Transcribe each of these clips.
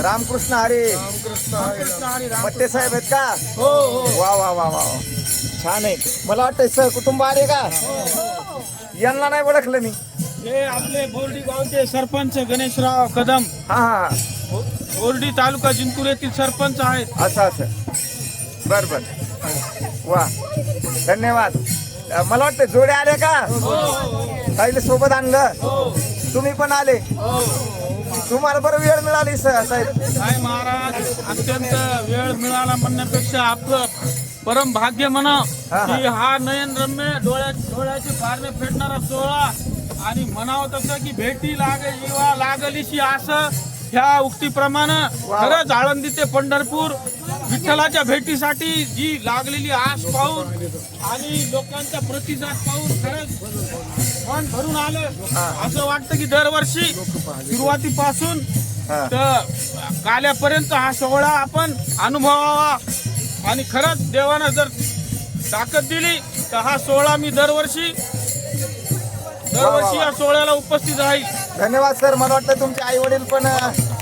रामकृष्ण हरी. मट्टे साहेब आहेत का? हो हो. वा वा वा वा. छान आहे. मला वाटतं सह कुटुंब आले का? यांना नाही ओळखलं मी. हे आपले बोर्डी गावचे सरपंच गणेशराव कदम. हा हा. बोर्डी तालुका जिंतूर येथील सरपंच आहेत. असं असं. बर बर. वा. धन्यवाद. मला वाटतं जोडे आले का? ताईला सोबत आणलं. तुम्ही पण आले. तुम्हाला बरं वेळ मिळाली स- साहेब. काय महाराज अत्यंत वेळ मिळाला म्हणण्यापेक्षा आपलं परम भाग्य म्हणा हा, हा. की हा नयन रम्य डोळ्या डोळ्याचे पारणे फेडणारा सोहळा. आणि म्हणावं तसं की भेटी लाग येवा लागलीशी असं ह्या उक्तीप्रमाणे. खरंच आळंदी ते पंढरपूर विठ्ठलाच्या भेटीसाठी जी लागलेली आस पाहून आणि लोकांचा प्रतिसाद पाहून खरंच मन भरून आलं. असं वाटतं की दरवर्षी सुरुवातीपासून. तर काल्यापर्यंत हा सोहळा आपण अनुभवावा आणि खरंच देवानं जर ताकद दिली तर हा सोहळा मी दरवर्षी दरवर्षी या सोहळ्याला उपस्थित राहील. धन्यवाद सर. मला वाटतं तुमचे आई वडील पण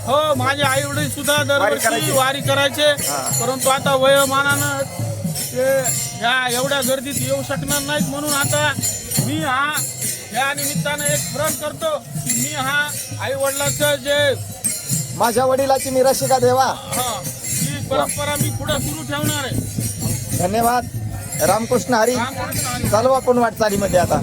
हो माझे आई वडील सुद्धा वारी दरवर्षी. वारी करायचे. परंतु आता वयोमानानं ते ह्या एवढ्या गर्दीत येऊ शकणार नाहीत म्हणून आता मी हा या निमित्तानं एक प्रण करतो की मी हा आई वडिलाचं जे माझ्या वडिलाची मी रसिका देवा. हा ही परंपरा मी पुढे सुरू ठेवणार आहे. धन्यवाद. रामकृष्ण हरी. रामकृष्ण हरी. चालू आपण वाटचालीमध्ये आता.